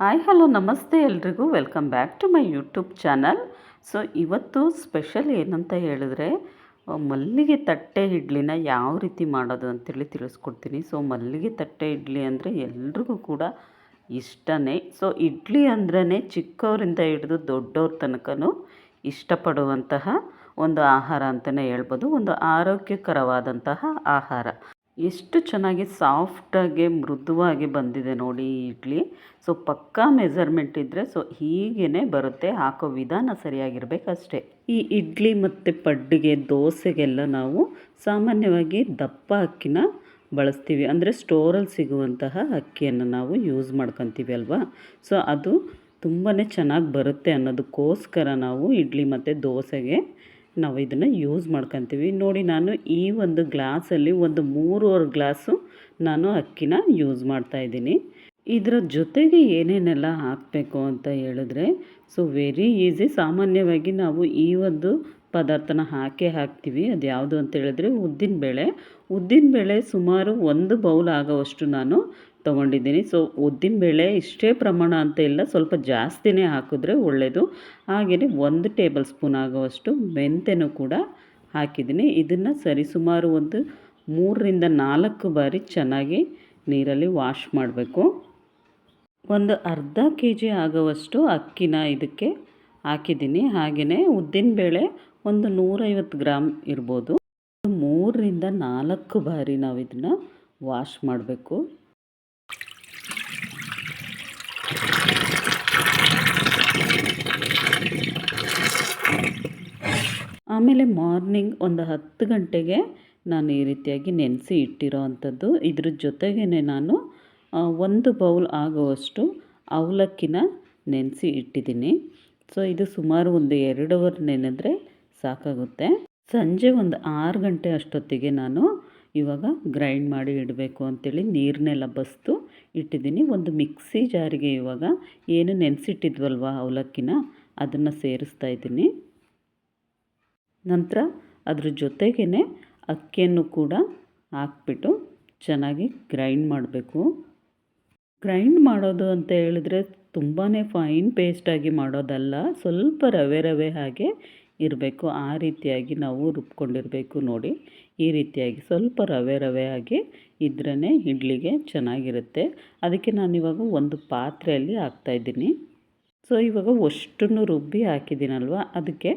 Hi, hello, ನಮಸ್ತೆ ಎಲ್ರಿಗೂ. Welcome back to my YouTube channel so ಇವತ್ತು ಸ್ಪೆಷಲ್ ಏನಂತ ಹೇಳಿದ್ರೆ ಮಲ್ಲಿಗೆ ತಟ್ಟೆ ಇಡ್ಲಿನ ಯಾವ ರೀತಿ ಮಾಡೋದು ಅಂತೇಳಿ ತಿಳಿಸ್ಕೊಡ್ತೀನಿ. ಸೊ ಮಲ್ಲಿಗೆ ತಟ್ಟೆ ಇಡ್ಲಿ ಅಂದರೆ ಎಲ್ರಿಗೂ ಕೂಡ ಇಷ್ಟನೇ. ಸೊ ಇಡ್ಲಿ ಅಂದ್ರೇ ಚಿಕ್ಕವರಿಂದ ಹಿಡಿದು ದೊಡ್ಡವ್ರ ತನಕನೂ ಇಷ್ಟಪಡುವಂತಹ ಒಂದು ಆಹಾರ ಅಂತಲೇ ಹೇಳ್ಬೋದು. ಒಂದು ಆರೋಗ್ಯಕರವಾದಂತಹ ಆಹಾರ. ಎಷ್ಟು ಚೆನ್ನಾಗಿ ಸಾಫ್ಟಾಗಿ, ಮೃದುವಾಗಿ ಬಂದಿದೆ ನೋಡಿ ಇಡ್ಲಿ. ಸೊ, ಪಕ್ಕಾ ಮೆಸರ್ಮೆಂಟ್ ಇದ್ದರೆ ಸೊ ಹೀಗೇ ಬರುತ್ತೆ. ಹಾಕೋ ವಿಧಾನ ಸರಿಯಾಗಿರ್ಬೇಕಷ್ಟೇ. ಈ ಇಡ್ಲಿ ಮತ್ತು ಪಡ್ಡಿಗೆ, ದೋಸೆಗೆಲ್ಲ ನಾವು ಸಾಮಾನ್ಯವಾಗಿ ದಪ್ಪ ಅಕ್ಕಿನ ಬಳಸ್ತೀವಿ. ಅಂದರೆ ಸ್ಟೋರಲ್ಲಿ ಸಿಗುವಂತಹ ಅಕ್ಕಿಯನ್ನು ನಾವು ಯೂಸ್ ಮಾಡ್ಕೊತೀವಿ ಅಲ್ವಾ? ಸೊ, ಅದು ತುಂಬಾ ಚೆನ್ನಾಗಿ ಬರುತ್ತೆ ಅನ್ನೋದಕ್ಕೋಸ್ಕರ ನಾವು ಇಡ್ಲಿ ಮತ್ತು ದೋಸೆಗೆ ನಾವು ಇದನ್ನು ಯೂಸ್ ಮಾಡ್ಕೊತೀವಿ. ನೋಡಿ ನಾನು ಈ ಒಂದು ಗ್ಲಾಸಲ್ಲಿ ಒಂದು ಮೂರುವರೆ ಗ್ಲಾಸು ನಾನು ಅಕ್ಕಿನ ಯೂಸ್ ಮಾಡ್ತಾಯಿದ್ದೀನಿ ಇದರ ಜೊತೆಗೆ ಏನೇನೆಲ್ಲ ಹಾಕಬೇಕು ಅಂತ ಹೇಳಿದ್ರೆ ಸೊ ವೆರಿ ಈಸಿ ಸಾಮಾನ್ಯವಾಗಿ ನಾವು ಈ ಒಂದು ಪದಾರ್ಥನ ಹಾಕೇ ಹಾಕ್ತೀವಿ. ಅದು ಯಾವುದು ಅಂತ ಹೇಳಿದ್ರೆ ಉದ್ದಿನಬೇಳೆ ಉದ್ದಿನಬೇಳೆ ಸುಮಾರು ಒಂದು ಬೌಲ್ ಆಗೋವಷ್ಟು ನಾನು ತೊಗೊಂಡಿದ್ದೀನಿ. ಸೊ ಉದ್ದಿನಬೇಳೆ ಇಷ್ಟೇ ಪ್ರಮಾಣ ಅಂತ ಇಲ್ಲ. ಸ್ವಲ್ಪ ಜಾಸ್ತಿನೇ ಹಾಕಿದ್ರೆ ಒಳ್ಳೆಯದು ಹಾಗೆಯೇ ಒಂದು ಟೇಬಲ್ ಸ್ಪೂನ್ ಆಗುವಷ್ಟು ಮೆಂತೆನೂ ಕೂಡ ಹಾಕಿದ್ದೀನಿ. ಇದನ್ನು ಸರಿಸುಮಾರು ಒಂದು ಮೂರರಿಂದ ನಾಲ್ಕು ಬಾರಿ ಚೆನ್ನಾಗಿ ನೀರಲ್ಲಿ ವಾಶ್ ಮಾಡಬೇಕು. ಒಂದು ಅರ್ಧ ಕೆ ಜಿ ಆಗುವಷ್ಟು ಅಕ್ಕಿನ ಇದಕ್ಕೆ ಹಾಕಿದ್ದೀನಿ. ಹಾಗೆಯೇ ಉದ್ದಿನಬೇಳೆ ಒಂದು ನೂರೈವತ್ತು ಗ್ರಾಮ್ ಇರ್ಬೋದು. ಮೂರರಿಂದ ನಾಲ್ಕು ಬಾರಿ ನಾವು ಇದನ್ನು ವಾಶ್ ಮಾಡಬೇಕು. ಆಮೇಲೆ ಮಾರ್ನಿಂಗ್ ಒಂದು ಹತ್ತು ಗಂಟೆಗೆ ನಾನು ಈ ರೀತಿಯಾಗಿ ನೆನೆಸಿ ಇಟ್ಟಿರೋ ಅಂಥದ್ದು. ಇದ್ರ ಜೊತೆಗೇ ನಾನು ಒಂದು ಬೌಲ್ ಆಗುವಷ್ಟು ಅವಲಕ್ಕಿನ ನೆನೆಸಿ ಇಟ್ಟಿದ್ದೀನಿ. ಸೊ, ಇದು ಸುಮಾರು ಒಂದು ಎರಡು ಅವರ್ ನೆನೆದ್ರೆ ಸಾಕಾಗುತ್ತೆ. ಸಂಜೆ ಒಂದು ಆರು ಗಂಟೆ ಅಷ್ಟೊತ್ತಿಗೆ ನಾನು ಇವಾಗ ಗ್ರೈಂಡ್ ಮಾಡಿ ಇಡಬೇಕು ಅಂತೇಳಿ ನೀರನ್ನೆಲ್ಲ ಬಸ್ತು ಇಟ್ಟಿದ್ದೀನಿ. ಒಂದು ಮಿಕ್ಸಿ ಜಾರಿಗೆ ಇವಾಗ ಏನು ನೆನೆಸಿಟ್ಟಿದ್ವಲ್ವ ಅವಲಕ್ಕಿನ ಅದನ್ನು ಸೇರಿಸ್ತಾ ಇದ್ದೀನಿ. ನಂತರ ಅದ್ರ ಜೊತೆಗೇ ಅಕ್ಕಿಯನ್ನು ಕೂಡ ಹಾಕ್ಬಿಟ್ಟು ಚೆನ್ನಾಗಿ ಗ್ರೈಂಡ್ ಮಾಡಬೇಕು. ಗ್ರೈಂಡ್ ಮಾಡೋದು ಅಂತ ಹೇಳಿದ್ರೆ ತುಂಬಾ ಫೈನ್ ಪೇಸ್ಟಾಗಿ ಮಾಡೋದಲ್ಲ, ಸ್ವಲ್ಪ ರವೆ ರವೆ ಹಾಗೆ ಇರಬೇಕು. ಆ ರೀತಿಯಾಗಿ ನಾವು ರುಬ್ಕೊಂಡಿರಬೇಕು ನೋಡಿ. ಈ ರೀತಿಯಾಗಿ ಸ್ವಲ್ಪ ರವೆ ರವೆ ಆಗಿ ಇದ್ರೇ ಇಡ್ಲಿಗೆ ಚೆನ್ನಾಗಿರುತ್ತೆ. ಅದಕ್ಕೆ ನಾನು ಇವಾಗ ಒಂದು ಪಾತ್ರೆಯಲ್ಲಿ ಹಾಕ್ತಾಯಿದ್ದೀನಿ ಸೊ, ಇವಾಗ ಅಷ್ಟನ್ನು ರುಬ್ಬಿ ಹಾಕಿದ್ದೀನಲ್ವ? ಅದಕ್ಕೆ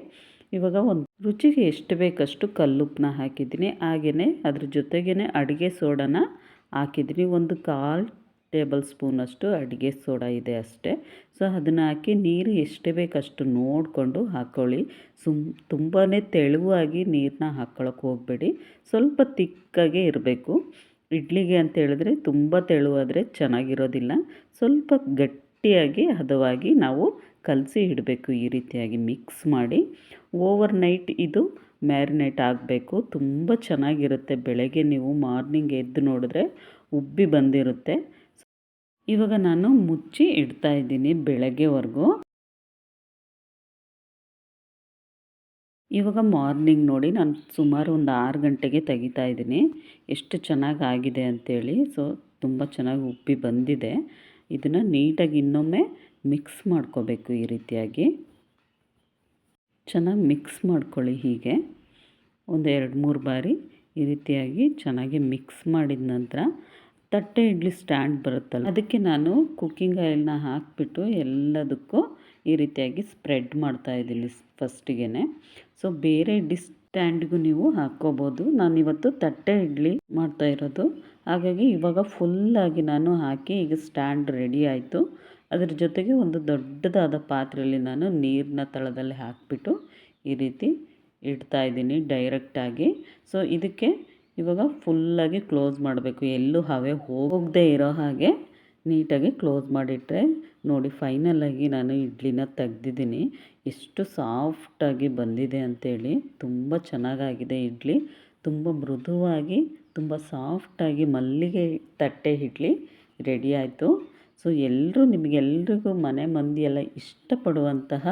ಇವಾಗ ಒಂದು ರುಚಿಗೆ ಎಷ್ಟು ಬೇಕಷ್ಟು ಕಲ್ಲುಪ್ಪನ್ನ ಹಾಕಿದ್ದೀನಿ. ಹಾಗೆಯೇ ಅದ್ರ ಜೊತೆಗೇ ಅಡುಗೆ ಸೋಡಾನ ಹಾಕಿದ್ದೀನಿ. ಒಂದು ಕಾಲು ಟೇಬಲ್ ಸ್ಪೂನಷ್ಟು ಅಡುಗೆ ಸೋಡಾ ಇದೆ ಅಷ್ಟೇ. ಸೊ, ಅದನ್ನು ಹಾಕಿ ನೀರು ಎಷ್ಟು ಬೇಕಷ್ಟು ನೋಡಿಕೊಂಡು ಹಾಕ್ಕೊಳ್ಳಿ ಸುಮ್ ತುಂಬಾ ತೆಳುವಾಗಿ ನೀರನ್ನ ಹಾಕ್ಕೊಳಕ್ಕೆ ಹೋಗಬೇಡಿ. ಸ್ವಲ್ಪ ತಿಕ್ಕಾಗೆ ಇರಬೇಕು. ಇಡ್ಲಿಗೆ ಅಂತ ಹೇಳಿದ್ರೆ ತುಂಬ ತೆಳುವಾದರೆ ಚೆನ್ನಾಗಿರೋದಿಲ್ಲ. ಸ್ವಲ್ಪ ಗಟ್ಟಿಯಾಗಿ ಹದವಾಗಿ ನಾವು ಕಲಸಿ ಇಡಬೇಕು ಈ ರೀತಿಯಾಗಿ ಮಿಕ್ಸ್ ಮಾಡಿ. ಓವರ್ ನೈಟ್ ಇದು ಮ್ಯಾರಿನೇಟ್ ಆಗಬೇಕು. ತುಂಬ ಚೆನ್ನಾಗಿರುತ್ತೆ. ಬೆಳಗ್ಗೆ ನೀವು ಮಾರ್ನಿಂಗ್ ಎದ್ದು ನೋಡಿದ್ರೆ ಉಬ್ಬಿ ಬಂದಿರುತ್ತೆ. ಇವಾಗ ನಾನು ಮುಚ್ಚಿ ಇಡ್ತಾ ಇದ್ದೀನಿ ಬೆಳಗ್ಗೆವರೆಗೂ. ಇವಾಗ ಮಾರ್ನಿಂಗ್ ನೋಡಿ ನಾನು ಸುಮಾರು ಒಂದು ಆರು ಗಂಟೆಗೆ ತೆಗಿತಾ ಇದ್ದೀನಿ. ಎಷ್ಟು ಚೆನ್ನಾಗಿ ಆಗಿದೆ ಅಂಥೇಳಿ ಸೊ, ತುಂಬ ಚೆನ್ನಾಗಿ ಉಪ್ಪಿ ಬಂದಿದೆ. ಇದನ್ನು ನೀಟಾಗಿ ಇನ್ನೊಮ್ಮೆ ಮಿಕ್ಸ್ ಮಾಡ್ಕೋಬೇಕು ಈ ರೀತಿಯಾಗಿ. ಚೆನ್ನಾಗಿ ಮಿಕ್ಸ್ ಮಾಡ್ಕೊಳ್ಳಿ ಹೀಗೆ. ಒಂದು ಎರಡು ಮೂರು ಬಾರಿ ಈ ರೀತಿಯಾಗಿ ಚೆನ್ನಾಗಿ ಮಿಕ್ಸ್ ಮಾಡಿದ ನಂತರ ತಟ್ಟೆ ಇಡ್ಲಿ ಸ್ಟ್ಯಾಂಡ್ ಬರುತ್ತಲ್ಲ, ಅದಕ್ಕೆ ನಾನು ಕುಕ್ಕಿಂಗ್ ಆಯಿಲ್ನ ಹಾಕಿಬಿಟ್ಟು ಎಲ್ಲದಕ್ಕೂ ಈ ರೀತಿಯಾಗಿ ಸ್ಪ್ರೆಡ್ ಮಾಡ್ತಾ ಇದ್ದೀನಿ ಫಸ್ಟಿಗೆ ಸೊ ಬೇರೆ ಇಡ್ಲಿ ಸ್ಟ್ಯಾಂಡ್ಗೂ ನೀವು ಹಾಕ್ಕೋಬೋದು. ನಾನಿವತ್ತು ತಟ್ಟೆ ಇಡ್ಲಿ ಮಾಡ್ತಾ ಇರೋದು. ಹಾಗಾಗಿ ಇವಾಗ ಫುಲ್ಲಾಗಿ ನಾನು ಹಾಕಿ ಈಗ ಸ್ಟ್ಯಾಂಡ್ ರೆಡಿ ಆಯಿತು. ಅದರ ಜೊತೆಗೆ ಒಂದು ದೊಡ್ಡದಾದ ಪಾತ್ರೆಯಲ್ಲಿ ನಾನು ನೀರಿನ ತಳದಲ್ಲಿ ಹಾಕಿಬಿಟ್ಟು ಈ ರೀತಿ ಇಡ್ತಾ ಇದ್ದೀನಿ ಡೈರೆಕ್ಟಾಗಿ ಸೊ ಇದಕ್ಕೆ ಇವಾಗ ಫುಲ್ಲಾಗಿ ಕ್ಲೋಸ್ ಮಾಡಬೇಕು. ಎಲ್ಲೂ ಹವೆ ಹೋಗದೇ ಇರೋ ಹಾಗೆ ನೀಟಾಗಿ ಕ್ಲೋಸ್ ಮಾಡಿಟ್ರೆ ನೋಡಿ ಫೈನಲಾಗಿ ನಾನು ಇಡ್ಲಿನ ತೆಗ್ದಿದ್ದೀನಿ. ಎಷ್ಟು ಸಾಫ್ಟಾಗಿ ಬಂದಿದೆ ಅಂಥೇಳಿ ತುಂಬ ಚೆನ್ನಾಗಾಗಿದೆ ಇಡ್ಲಿ. ತುಂಬ ಮೃದುವಾಗಿ, ತುಂಬ ಸಾಫ್ಟಾಗಿ ಮಲ್ಲಿಗೆ ತಟ್ಟೆ ಇಡ್ಲಿ ರೆಡಿ ಆಯಿತು. ಸೊ ಎಲ್ಲರೂ ನಿಮಗೆಲ್ರಿಗೂ ಮನೆ ಮಂದಿಯೆಲ್ಲ ಇಷ್ಟಪಡುವಂತಹ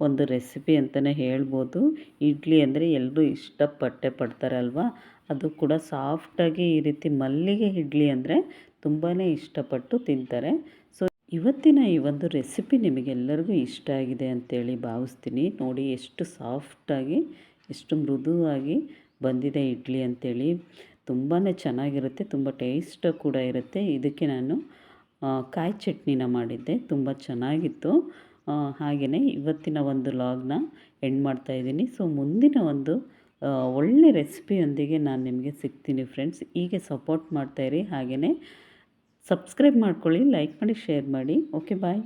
ಒಂದು ರೆಸಿಪಿ ಅಂತಲೇ ಹೇಳ್ಬೋದು. ಇಡ್ಲಿ ಅಂದರೆ ಎಲ್ಲರೂ ಇಷ್ಟಪಟ್ಟೆ ಪಡ್ತಾರಲ್ವಾ? ಅದು ಕೂಡ ಸಾಫ್ಟಾಗಿ ಈ ರೀತಿ ಮಲ್ಲಿಗೆ ಇಡ್ಲಿ ಅಂದರೆ ತುಂಬಾ ಇಷ್ಟಪಟ್ಟು ತಿಂತಾರೆ. ಸೊ, ಇವತ್ತಿನ ಈ ಒಂದು ರೆಸಿಪಿ ನಿಮಗೆಲ್ಲರಿಗೂ ಇಷ್ಟ ಆಗಿದೆ ಅಂತೇಳಿ ಭಾವಿಸ್ತೀನಿ. ನೋಡಿ, ಎಷ್ಟು ಸಾಫ್ಟಾಗಿ, ಎಷ್ಟು ಮೃದುವಾಗಿ ಬಂದಿದೆ ಇಡ್ಲಿ ಅಂತೇಳಿ. ತುಂಬಾ ಚೆನ್ನಾಗಿರುತ್ತೆ, ತುಂಬ ಟೇಸ್ಟ್ ಕೂಡ ಇರುತ್ತೆ. ಇದಕ್ಕೆ ನಾನು ಕಾಯಿ ಚಟ್ನಿನ ಮಾಡಿದ್ದೆ. ತುಂಬ ಚೆನ್ನಾಗಿತ್ತು. ಹಾಗೆಯೇ ಇವತ್ತಿನ ಒಂದು ಲಾಗ್ನ ಎಂಡ್ ಮಾಡ್ತಾ ಇದ್ದೀನಿ. ಸೊ ಮುಂದಿನ ಒಂದು ಒಳ್ಳೆ ರೆಸಿಪಿಯೊಂದಿಗೆ ನಾನು ನಿಮಗೆ ಸಿಗ್ತೀನಿ ಫ್ರೆಂಡ್ಸ್ ಹೀಗೆ ಸಪೋರ್ಟ್ ಮಾಡ್ತಾಯಿರಿ ಹಾಗೆಯೇ ಸಬ್ಸ್ಕ್ರೈಬ್ ಮಾಡ್ಕೊಳ್ಳಿ ಲೈಕ್ ಮಾಡಿ ಶೇರ್ ಮಾಡಿ. Okay bye